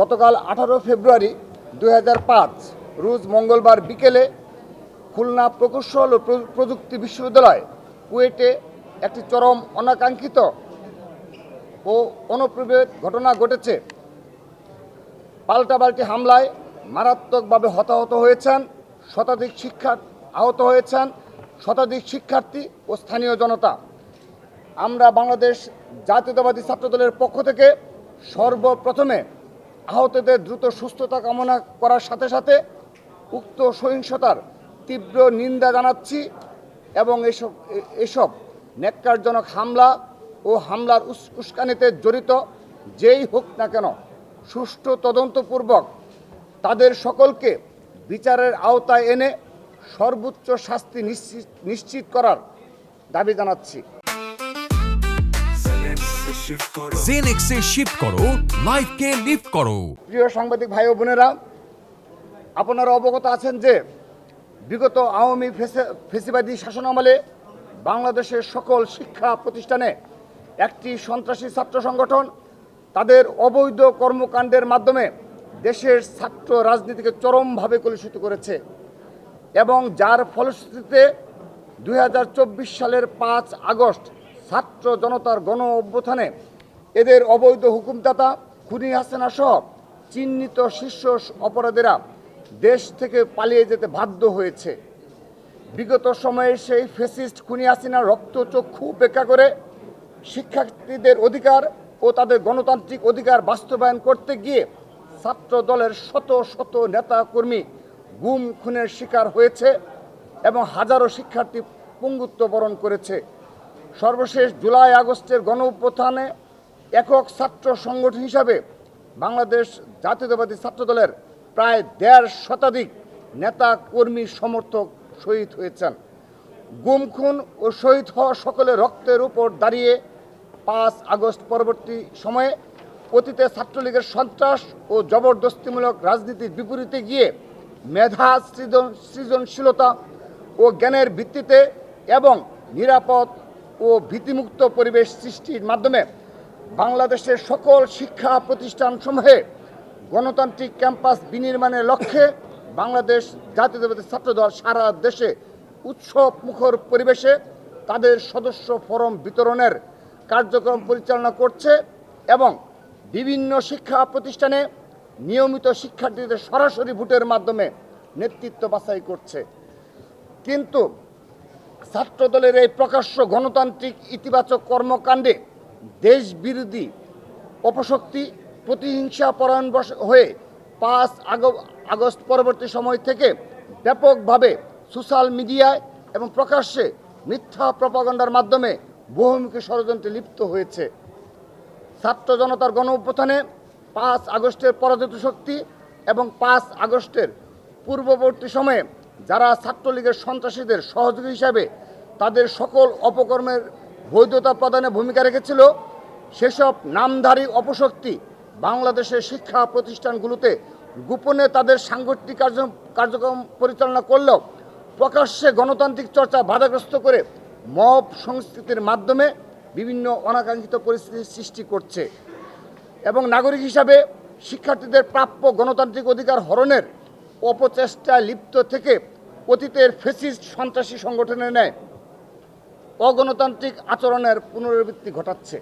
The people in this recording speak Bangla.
গতকাল আঠারো ফেব্রুয়ারি দু হাজার পাঁচ, রোজ মঙ্গলবার বিকেলে খুলনা প্রকৌশল ও প্রযুক্তি বিশ্ববিদ্যালয় কুয়েটে একটি চরম অনাকাঙ্ক্ষিত ও অনুপ্রবেশ ঘটনা ঘটেছে। পাল্টাপাল্টি হামলায় মারাত্মকভাবে হতাহত হয়েছেন শতাধিক শিক্ষা, আহত হয়েছেন শতাধিক শিক্ষার্থী ও স্থানীয় জনতা। আমরা বাংলাদেশ জাতীয়তাবাদী ছাত্রদলের পক্ষ থেকে সর্বপ্রথমে আহতদের দ্রুত সুস্থতা কামনা করার সাথে সাথে উক্ত সহিংসতার তীব্র নিন্দা জানাচ্ছি এবং এসব এসব ন্যাক্কারজনক হামলা ও হামলার উস- উস্কানিতে জড়িত যেই হোক না কেন সুষ্ঠু তদন্তপূর্বক তাদের সকলকে বিচারের আওতায় এনে সর্বোচ্চ শাস্তি নিশ্চিত নিশ্চিত করার দাবি জানাচ্ছি। জেনেক্সে শিফট করো লাইফকে লিফট করো প্রিয় সাংবাদিক ভাই ও বোনেরা আপনারা অবগত আছেন যে বিগত আওয়ামী ফেসে- শাসন আমলে বাংলাদেশের সকল শিক্ষা প্রতিষ্ঠানে একটি সন্ত্রাসী ছাত্র সংগঠন তাদের অবৈধ কর্মকাণ্ডের মাধ্যমে দেশের ছাত্র রাজনীতিকে চরমভাবে কলুষিত করেছে এবং যার ফলশ্রুতিতে দুই হাজার চব্বিশ সালের পাঁচ আগস্ট ছাত্র জনতার গণ অভ্যুত্থানে এদের অবৈধ হুকুমদাতা খুনি হাসেনা সহ চিহ্নিত শীর্ষ অপরাধীরা দেশ থেকে পালিয়ে যেতে বাধ্য হয়েছে। বিগত সময়ে সেই ফেসিস্ট খুনি হাসিনা রক্তচক্ষু উপেক্ষা করে শিক্ষার্থীদের অধিকার ও তাদের গণতান্ত্রিক অধিকার বাস্তবায়ন করতে গিয়ে ছাত্র দলের শত শত নেতা কর্মী গুম খুনের শিকার হয়েছে এবং হাজারো শিক্ষার্থী পঙ্গুত্ব বরণ করেছে। সর্বশেষ জুলাই আগস্টের গণ একক ছাত্র সংগঠন হিসাবে বাংলাদেশ জাতীয়তাবাদী ছাত্র দলের প্রায় দেড় শতাধিক নেতা কর্মী সমর্থক শহীদ হয়েছেন। গুম, খুন ও শহীদ হওয়া সকলের রক্তের উপর দাঁড়িয়ে পাঁচ আগস্ট পরবর্তী সময়ে অতীতে ছাত্রলীগের সন্ত্রাস ও জবরদস্তিমূলক রাজনীতির বিপরীতে গিয়ে মেধা, সৃজন, সৃজনশীলতা ও জ্ঞানের ভিত্তিতে এবং নিরাপদ ও ভীতিমুক্ত পরিবেশ সৃষ্টির মাধ্যমে বাংলাদেশের সকল শিক্ষা প্রতিষ্ঠানসমূহে গণতান্ত্রিক ক্যাম্পাস বিনির্মাণের লক্ষ্যে বাংলাদেশ জাতীয়তাবাদী ছাত্রদল সারা দেশে উৎসব মুখর পরিবেশে তাদের সদস্য ফরম বিতরণের কার্যক্রম পরিচালনা করছে এবং বিভিন্ন শিক্ষা প্রতিষ্ঠানে নিয়মিত শিক্ষার্থীদের সরাসরি ভোটের মাধ্যমে নেতৃত্ব বাছাই করছে। কিন্তু ছাত্রদলের এই প্রকাশ্য গণতান্ত্রিক ইতিবাচক কর্মকাণ্ডে দেশবিরোধী অপশক্তি প্রতিহিংসা পরায়ণ হয়ে পাঁচ আগ- আগস্ট পরবর্তী সময় থেকে ব্যাপকভাবে সোশ্যাল মিডিয়ায় এবং প্রকাশ্যে মিথ্যা প্রপাগণ্ডার মাধ্যমে বহুমুখী ষড়যন্ত্রে লিপ্ত হয়েছে। ছাত্র জনতার গণ পাঁচ আগস্টের পরাজিত শক্তি এবং পাঁচ আগস্টের পূর্ববর্তী সময়ে যারা ছাত্রলীগের সন্ত্রাসীদের সহযোগী হিসাবে তাদের সকল অপকর্মের বৈধতা প্রদানে ভূমিকা রেখেছিল সেসব নামধারী অপশক্তি বাংলাদেশের শিক্ষা প্রতিষ্ঠানগুলোতে গোপনে তাদের সাংগঠনিক কার্য কার্যক্রম পরিচালনা করলেও প্রকাশ্যে গণতান্ত্রিক চর্চা বাধাগ্রস্ত করে মব সংস্কৃতির মাধ্যমে বিভিন্ন অনাকাঙ্ক্ষিত পরিস্থিতির সৃষ্টি করছে। এবং নাগরিক হিসাবে শিক্ষার্থীদের প্রাপ্য গণতান্ত্রিক অধিকার হরণের অপচেষ্টায় লিপ্ত থেকে অতীতের ফেসিস্ট সন্ত্রাসী সংগঠনের ন্যায় অগণতান্ত্রিক আচরণের পুনরাবৃত্তি ঘটাচ্ছে।